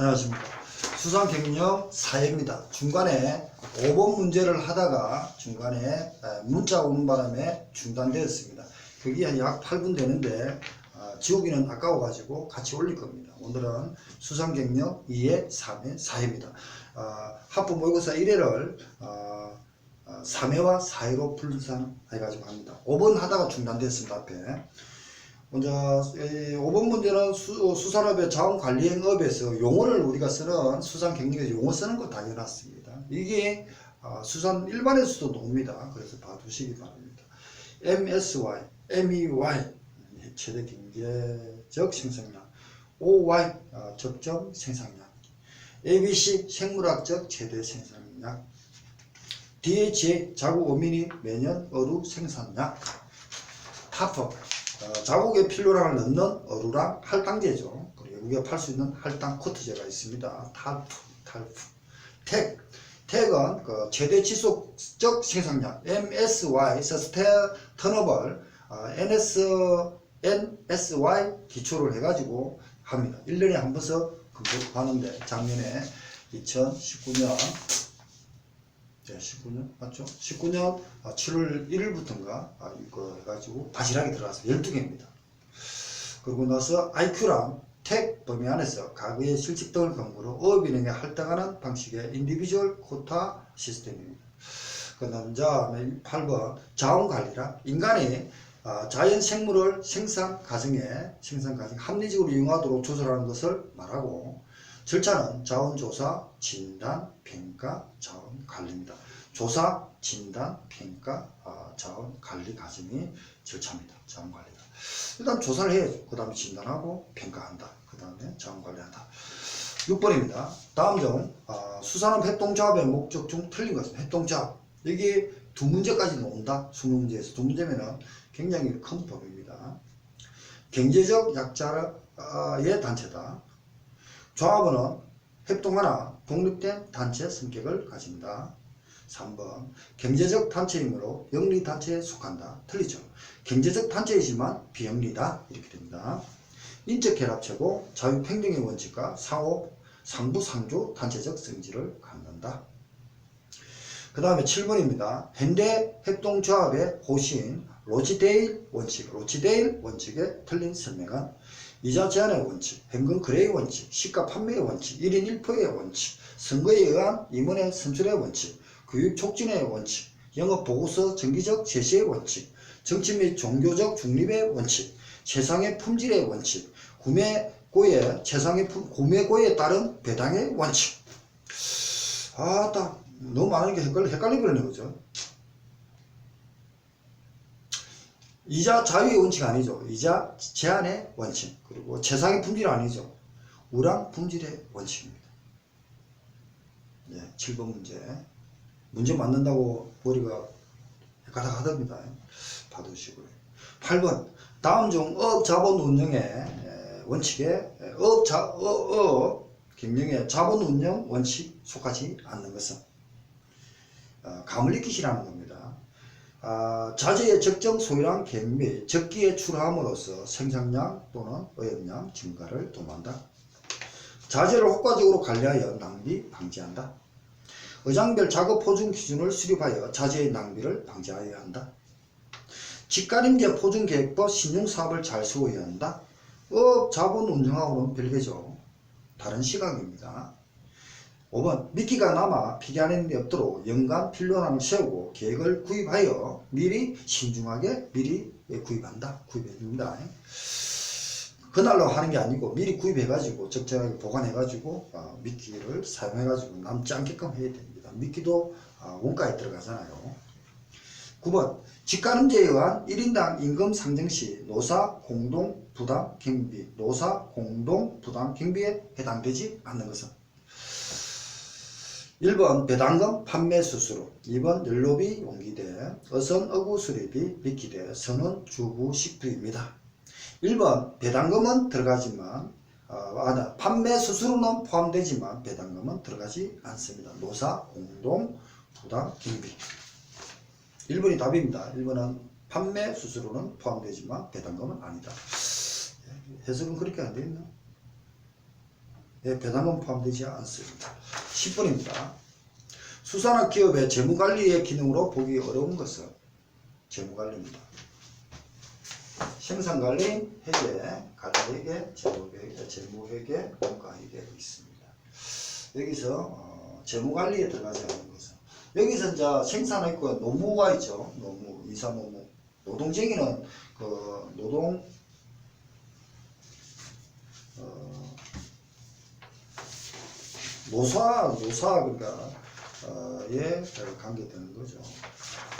안녕하십니까. 수상경영 사회입니다. 중간에 5번 문제를 하다가 중간에 에, 문자 오는 바람에 중단되었습니다. 그게 한 약 8분 되는데 아, 지우기는 아까워가지고 같이 올릴 겁니다. 오늘은 수상경영 2회, 3회, 4회입니다. 아, 합부 모의고사 1회를 아, 3회와 4회로 분산해가지고 합니다. 5번 하다가 중단됐습니다. 앞에. 먼저 5번 문제는 수, 수산업의 자원관리행업에서 용어를 우리가 쓰는 수산 경력에서 용어 쓰는 거 다 해놨습니다. 이게 아, 수산 일반에서도 나옵니다. 그래서 봐두시기 바랍니다. MSY, MEY 최대 경제적 생산량, OY 아, 적정 생산량, ABC 생물학적 최대 생산량, DHA 자국 어민이 매년 어루 생산량, 타프 어, 자국의 필요량을 넣는 어루랑 할당제죠. 그리고 우리가 팔수 있는 할당 코트제가 있습니다. 탈프, 탈프. 택, 택은 그 최대 지속적 생산량 MSY, Sustainable, 어, NS, NSY 기초를 해가지고 합니다. 1년에 한 번씩 검토하는데 작년에 2019년 네, 19년 맞죠? 19년 7월 1일부터인가 아, 이거 해가지고 바지락이 들어가서 12개입니다. 그러고 나서 IQ랑 택 범위 안에서 가구의 실직 등을 근거로 어업인에게 할당하는 방식의 인디비주얼 코타 시스템입니다. 그 다음에 8번 자원관리라 인간이 아, 자연 생물을 생산 과정에 생산 과정 합리적으로 이용하도록 조절하는 것을 말하고 절차는 자원조사, 진단, 평가, 자원관리입니다. 조사, 진단, 평가, 아, 자원관리 과정이 절차입니다. 자원관리가. 일단 조사를 해야죠. 그 다음에 진단하고 평가한다. 그 다음에 자원관리한다. 6번입니다. 다음 중 아, 수산업 협동조합의 목적 중 틀린 것은 협동조합. 여기 두 문제까지 나온다. 20문제에서 두 문제면은 굉장히 큰 범위입니다. 경제적 약자의 단체다. 조합원은 협동하나 독립된 단체 성격을 가집니다. 3번 경제적 단체이므로 영리단체에 속한다. 틀리죠. 경제적 단체이지만 비영리다. 이렇게 됩니다. 인적 결합체고 자유평등의 원칙과 상호, 상부상조 단체적 성질을 갖는다. 그 다음에 7번입니다. 현대 협동조합의 호신 로치데일 원칙, 로치데일 원칙의 틀린 설명은 이자 제한의 원칙, 현금 거래의 원칙, 시가 판매의 원칙, 1인 1표의 원칙, 선거에 의한 임원의 선출의 원칙, 교육 촉진의 원칙, 영업 보고서 정기적 제시의 원칙, 정치 및 종교적 중립의 원칙, 최상의 품질의 원칙, 구매고의 최상의 품, 구매고에 따른 배당의 원칙. 아, 딱 너무 많은 게 헷갈리, 헷갈리버리네, 그죠? 이자 자유의 원칙 아니죠. 이자 제한의 원칙. 그리고 최상의 품질 아니죠. 우량 품질의 원칙입니다. 네, 7번 문제. 문제 맞는다고 머리가 하답니다. 봐두시고요. 8번. 다음 중 업 자본 운영의 원칙에 업, 자, 업, 업 경영의 자본 운영 원칙 속하지 않는 것은 어, 감을 익히시라는 겁니다. 아, 자재의 적정 소유량 계획 및 적기에 출하함으로써 생산량 또는 어획량 증가를 도모한다. 자재를 효과적으로 관리하여 낭비 방지한다. 의장별 작업 포준 기준을 수립하여 자재의 낭비를 방지하여야 한다. 직가림제 포준계획법 신용사업을 잘 세워야 한다. 업 자본 운영하고는 별개죠. 다른 시각입니다. 5번 미끼가 남아 피기하는 데 없도록 연간 필요량을 세우고 계획을 구입하여 미리 신중하게 미리 구입한다. 구입해줍니다. 그날로 하는 게 아니고 미리 구입해가지고 적절하게 보관해가지고 어, 미끼를 사용해가지고 남지 않게끔 해야 됩니다. 미끼도 어, 원가에 들어가잖아요. 9번 직가림제에 의한 1인당 임금 상정 시 노사 공동 부담 경비 노사 공동 부담 경비에 해당되지 않는 것은 1번 배당금 판매 수수료 2번 연료비 용기대 어선 어구 수리비 미끼대 선원 주부 식비입니다. 1번 배당금은 들어가지만 어, 아, 판매 수수료는 포함되지만 배당금은 들어가지 않습니다. 노사 공동 부담 경비 1번이 답입니다. 1번은 판매 수수료는 포함되지만 배당금은 아니다. 해석은 그렇게 안 되어 있나? 배당금 포함되지 않습니다. 10번입니다. 수산업 기업의 재무관리의 기능으로 보기 어려운 것은 재무관리입니다. 생산관리, 회계, 관리회계, 재무회계, 재무회계, 원가회계 있습니다. 여기서 어, 재무관리에 들어가지 않는 것은 여기서 이제 생산했고 노무가 있죠. 노무, 이사노무. 노동쟁이는 그 노동 어, 노사 노사 그러니까 어, 에 관계되는 거죠.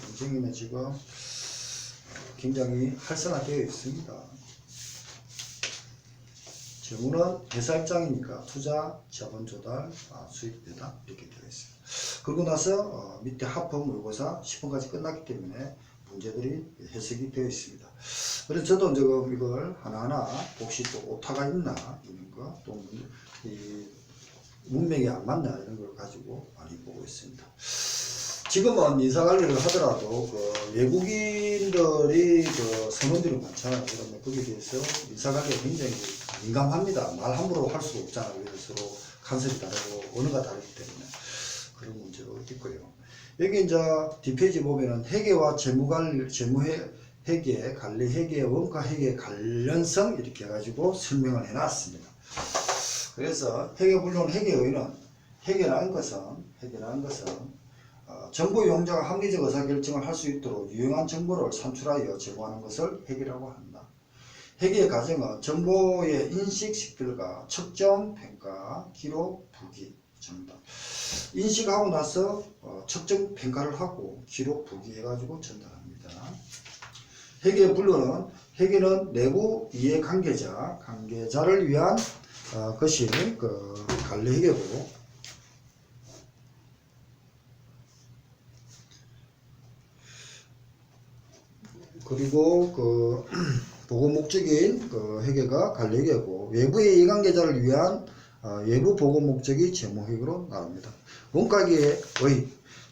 노동쟁이는 지금 어, 굉장히 활성화되어 있습니다. 재무는 회사 입장이니까 투자, 자본 조달, 아, 수익 배당 이렇게 되어 있습니다. 그러고 나서 어, 밑에 합법 모의고사 10번까지 끝났기 때문에 문제들이 해석이 되어 있습니다. 그래서 저도 지금 이걸 하나하나 혹시 또 오타가 있나 이런 거, 또이 문맥이 안 맞나 이런 걸 가지고 많이 보고 있습니다. 지금은 인사관리를 하더라도 그 외국인들이 그 선원들이 많잖아요. 그러면 거기에 대해서 인사관리가 굉장히 민감합니다. 말 함부로 할 수가 없잖아요. 서로 간섭이 다르고 언어가 다르기 때문에 그런 문제도 있고요. 여기 이제 뒷페이지 보면은 회계와 재무관리, 재무회, 회계, 관리 회계, 원가 회계 관련성 이렇게 해가지고 설명을 해놨습니다. 그래서 회계 분론 회계 의는 회계라는 것은 회계라는 것은 어, 정보 용자가 합리적 의사결정을 할 수 있도록 유용한 정보를 산출하여 제공하는 것을 회계라고 한다. 회계의 과정은 정보의 인식, 식별과 측정, 평가, 기록, 부기, 정답. 인식하고 나서 어, 측정, 평가를 하고 기록, 부기 해가지고 전달합니다. 회계 분류는 회계는 내부 이해 관계자, 관계자를 위한 어, 것이 그 회계고 그리고 그 보고 목적인 그 회계가 회계고 외부의 이해관계자를 위한 어, 외부 보고 목적이 재무회계로 나옵니다. 원가계의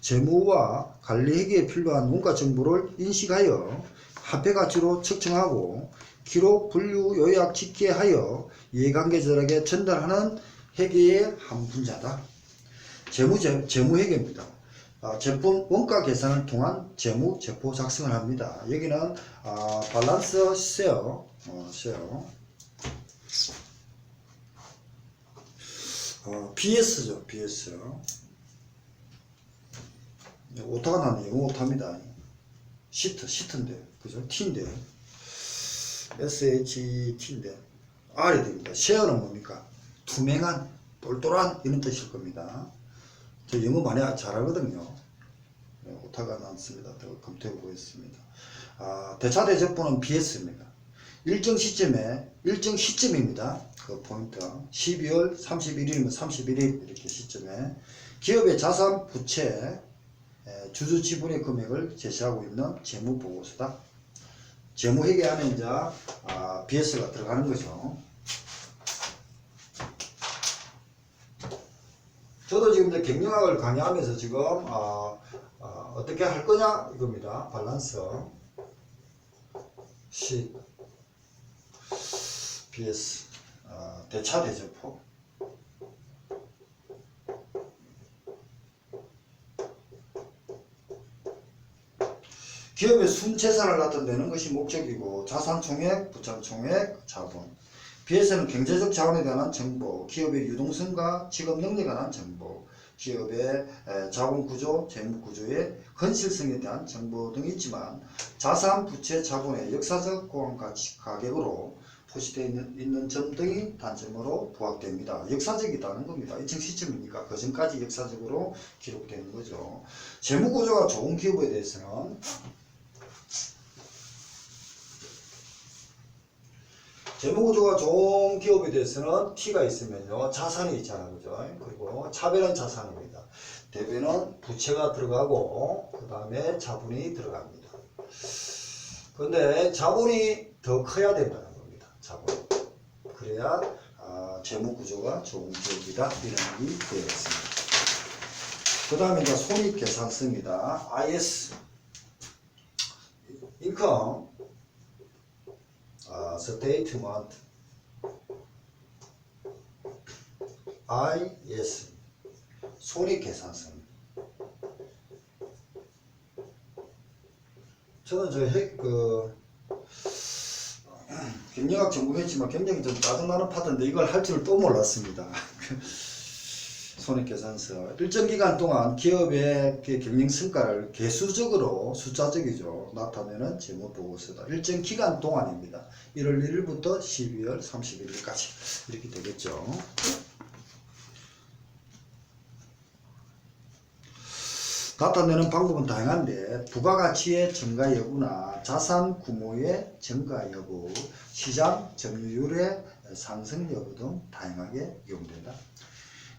재무와 관리 회계에 필요한 원가 정보를 인식하여 화폐 가치로 측정하고 기록, 분류, 요약, 집계하여 이해관계자에게 전달하는 회계의 한 분야다. 재무, 재, 재무회계입니다. 아, 제품 원가 계산을 통한 재무 제포 작성을 합니다. 여기는 아, 밸런스 쉐어, 어, 쉐어. 어, BS죠, BS. 네, 오타가 나네, 영어 오타입니다. 시트, 시트인데, 그죠? T인데. SHT인데. R이 됩니다. 쉐어는 뭡니까? 투명한, 똘똘한, 이런 뜻일 겁니다. 저 영어 많이 잘하거든요. 네, 오타가 많습니다. 더 검토해 보겠습니다. 아, 대차 대접부는 BS입니다. 일정 시점에 일정 시점입니다. 그 포인트 12월 31일이면 31일 이렇게 시점에 기업의 자산 부채 에, 주주 지분의 금액을 제시하고 있는 재무 보고서다. 재무 회계 안에 이제 아, BS가 들어가는 거죠. 저도 지금 이제 경영학을 강의하면서 지금 어, 어, 떻게 할 거냐 이겁니다. 밸런스 시 BS 어, 대차 대조포 기업의 순채산을 나타내는 것이 목적이고 자산총액, 부채총액, 자본 BS는 경제적 자원에 관한 정보, 기업의 유동성과 직업 능력에 관한 정보, 기업의 에, 자본 구조, 재무 구조의 헌실성에 대한 정보 등이 있지만 자산, 부채, 자본의 역사적 고안 가치 가격으로 표시되어 있는, 있는 점 등이 단점으로 부각됩니다. 역사적이다는 겁니다. 일정 시점이니까 그 전까지 역사적으로 기록되는 거죠. 재무 구조가 좋은 기업에 대해서는 재무구조가 좋은 기업에 대해서는 T가 있으면요 자산이 있잖아요 그죠? 그리고 차별은 자산입니다. 대변은 부채가 들어가고 그 다음에 자본이 들어갑니다. 근데 자본이 더 커야 된다는 겁니다 자본 그래야 아, 재무구조가 좋은 기업이다 이런 얘기 되어 있습니다. 그 다음에 이제 손익계산서입니다. IS 인컴 아, 스테이트먼트 IS 손익 계산서 저는 저 핵, 그, 경영학 전공했지만 굉장히 좀 짜증나는 파트인데 이걸 할 줄을 또 몰랐습니다. 손익계산서 일정 기간 동안 기업의 그 경영 성과를 개수적으로 숫자적이죠 나타내는 재무보고서다. 일정 기간 동안입니다. 1월 1일부터 12월 31일까지 이렇게 되겠죠. 나타내는 방법은 다양한데 부가가치의 증가 여부나 자산 규모의 증가 여부, 시장 점유율의 상승 여부 등 다양하게 이용된다.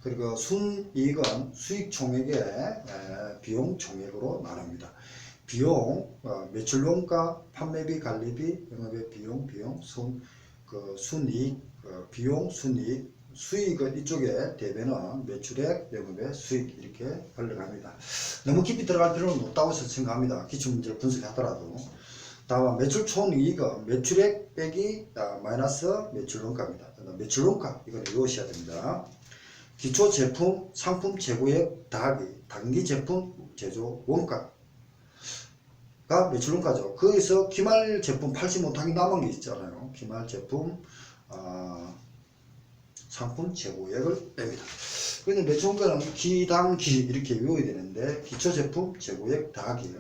그리고 순이익은 수익 총액의 에, 비용 총액으로 나눕니다. 비용, 어, 매출 원가, 판매비, 관리비, 영업의 비용, 비용, 순, 그 순이익, 어, 비용, 순이익, 수익은 이쪽에 대변은 매출액, 영업의 수익 이렇게 흘러갑니다. 너무 깊이 들어갈 필요는 없다고 생각합니다. 기출문제를 분석하더라도. 다만 매출 총이익은 매출액 빼기 아, 마이너스 매출 원가입니다. 매출 원가 이걸 외우셔야 됩니다. 기초 제품 상품 재고액 더하기 단기 제품 제조 원가 가 매출 원가죠. 거기서 기말 제품 팔지 못한 게 남은 게 있잖아요. 기말 제품 아, 상품 재고액을 뺍니다. 그런데 매출 원가는 기당기 이렇게 외워야 되는데 기초 제품 재고액 더하기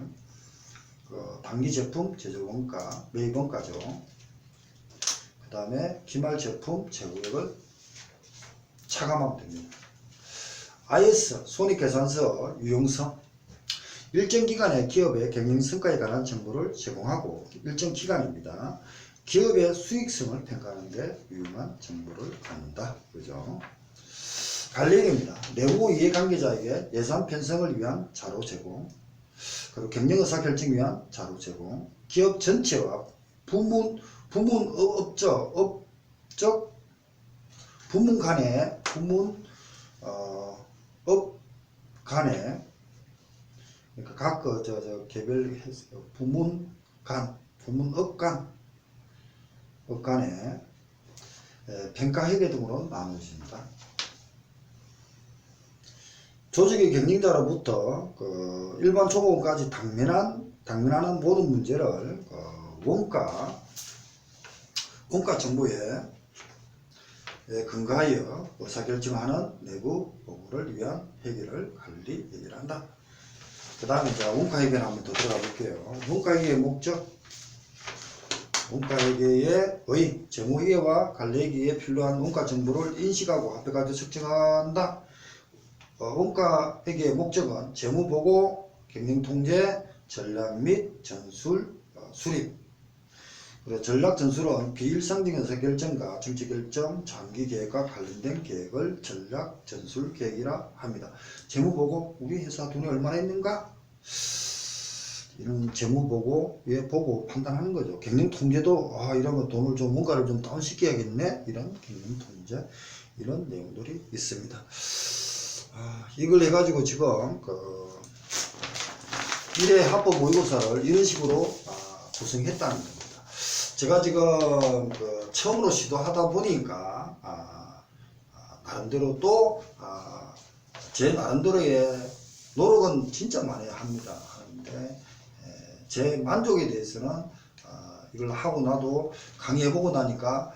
그 단기 제품 제조 원가 매입 원가죠. 그 다음에 기말 제품 재고액을 차감하면 됩니다. IS 손익계산서 유용성 일정 기간에 기업의 경영 성과에 관한 정보를 제공하고 일정 기간입니다. 기업의 수익성을 평가하는데 유용한 정보를 갖는다. 그죠? 관리입니다. 내부 이해관계자에게 예산 편성을 위한 자료 제공, 그리고 경영 의사 결정 위한 자료 제공, 기업 전체와 부문 부문 업적 업적 부문 간의 부문 어, 업 간에 그러니까 각그 저 저 개별 해- 부문 간 부문 업간 업간에 에, 평가 회계 등으로 나누어집니다. 조직의 경영자로부터 그 일반 초보까지 당면한 당면하는 모든 문제를 어, 원가 원가 정보에 에 근거하여 의사결정하는 내부 보고를 위한 회계를 관리 얘기를 한다. 그 다음에 이제 원가회계를 한번 더 들어가 볼게요. 원가회계의 목적, 원가회계의 의, 재무회계와 관리회계에 필요한 원가 정보를 인식하고 합격하여 측정한다. 어, 원가회계의 목적은 재무보고, 경영통제, 전략 및 전술, 어, 수립, 그리고 전략 전술은 비일상적인 의사결정과 정치 결정, 장기 계획과 관련된 계획을 전략 전술 계획이라 합니다. 재무 보고 우리 회사 돈이 얼마나 있는가? 이런 재무 보고 예 보고 판단하는 거죠. 경영 통제도 아 이러면 돈을 좀 뭔가를 좀 다운 시켜야겠네 이런 경영 통제 이런 내용들이 있습니다. 아, 이걸 해가지고 지금 그 미래 합법 모의고사를 이런 식으로 아, 구성했다는 겁니다. 제가 지금 그 처음으로 시도하다 보니까 아, 아, 나름대로 또 아, 제 나름대로의 노력은 진짜 많이 합니다. 하는데 에, 제 만족에 대해서는 아, 이걸 하고 나도 강의해보고 나니까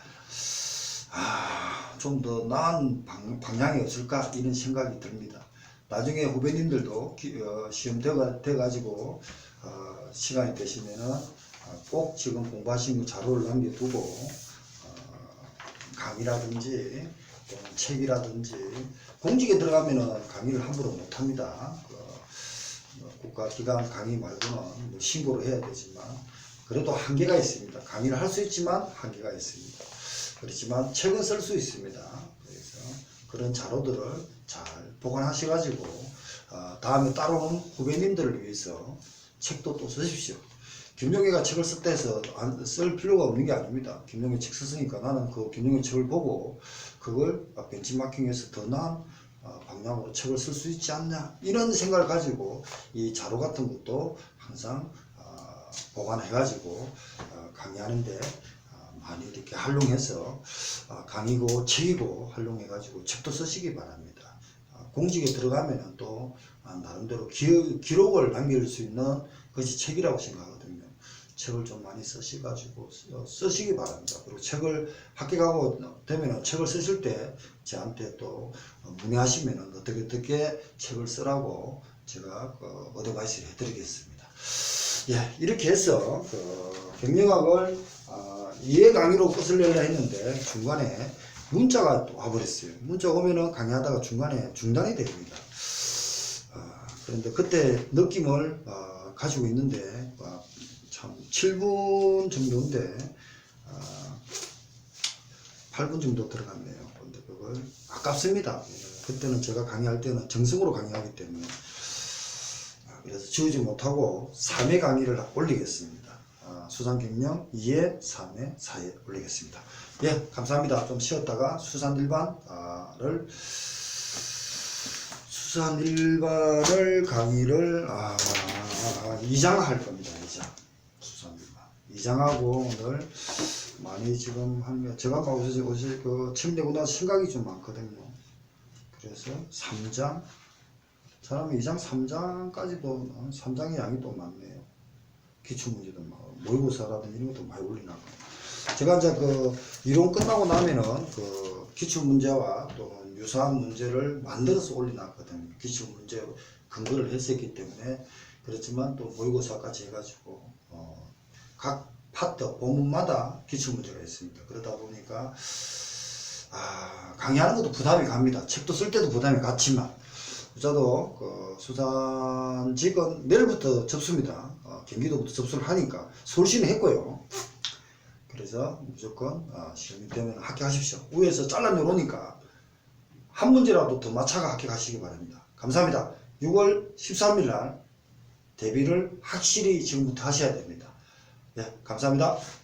아, 좀 더 나은 방, 방향이 없을까 이런 생각이 듭니다. 나중에 후배님들도 기- 어, 시험 돼가, 돼가지고 어, 시간이 되시면은 어, 꼭 지금 공부하신 그 자료를 남겨두고 어, 강의라든지 책이라든지 공직에 들어가면은 강의를 함부로 못합니다. 그, 뭐 국가기관 강의 말고는 뭐 신고를 해야 되지만 그래도 한계가 있습니다. 강의를 할 수 있지만 한계가 있습니다. 그렇지만 책은 쓸 수 있습니다. 그래서 그런 자료들을 잘 보관하셔가지고 어, 다음에 따라오는 후배님들을 위해서 책도 또 쓰십시오. 김용희가 책을 쓸 때서 안- 쓸 필요가 없는 게 아닙니다. 김용희 책 썼으니까 나는 그 김용희 책을 보고 그걸 벤치마킹해서 더 나은 어, 방향으로 책을 쓸 수 있지 않냐 이런 생각을 가지고 이 자료 같은 것도 항상 어, 보관해 가지고 어, 강의하는데 어, 많이 이렇게 활용해서 아, 강의고 책이고 활용해 가지고 책도 쓰시기 바랍니다. 아, 공직에 들어가면은 또 아, 나름대로 기, 기록을 남길 수 있는 것이 책이라고 생각하거든요. 책을 좀 많이 쓰셔가지고 쓰- 쓰시기 바랍니다. 그리고 책을 합격하고 되면은 책을 쓰실 때 저한테 또 어, 문의하시면은 어떻게 어떻게 책을 쓰라고 제가 그 어드바이스를 해드리겠습니다. 예, 이렇게 해서 그 경영학을 아, 이해 강의로 끝을 내려 했는데 중간에 문자가 또 와버렸어요. 문자 오면은 강의하다가 중간에 중단이 됩니다. 아, 그런데 그때 느낌을 아, 가지고 있는데 아, 참 7분 정도인데 아, 8분 정도 들어갔네요. 근데 그걸 아깝습니다. 그때는 제가 강의할 때는 정성으로 강의하기 때문에 아, 그래서 지우지 못하고 3회 강의를 올리겠습니다. 아, 수상 경영 2회, 3회, 4회 올리겠습니다. 예, 감사합니다. 좀 쉬었다가 수산 일반을 수산 일반을 강의를 아, 2장 할 겁니다. 2장. 일반. 2장하고 오늘 많이 지금 한 제가 막 오시 오시 그 침대고 나서 생각이 좀 많거든요. 그래서 3장 사람이 2장 3장까지도 3장의 양이 또 많네요. 기출문제도 막 모의고사라든지 이런 것도 많이 올리나 봐요. 제가 이제 그 이론 끝나고 나면은 그 기출문제와 또 유사한 문제를 만들어서 올려놨거든요. 기출문제 근거를 했었기 때문에 그렇지만 또 모의고사까지 해가지고 어, 각 파트 본문마다 기출문제가 있습니다. 그러다 보니까 아, 강의하는 것도 부담이 갑니다. 책도 쓸 때도 부담이 갔지만 저도 그 수산직은 내일부터 접수입니다. 어, 경기도부터 접수를 하니까 서울시는 했고요. 그래서 무조건 아, 시험이 되면 합격하십시오. 위에서 잘라내놓으니까 한 문제라도 더 맞춰가 합격하시기 바랍니다. 감사합니다. 6월 13일 날 데뷔를 확실히 지금부터 하셔야 됩니다. 예, 감사합니다.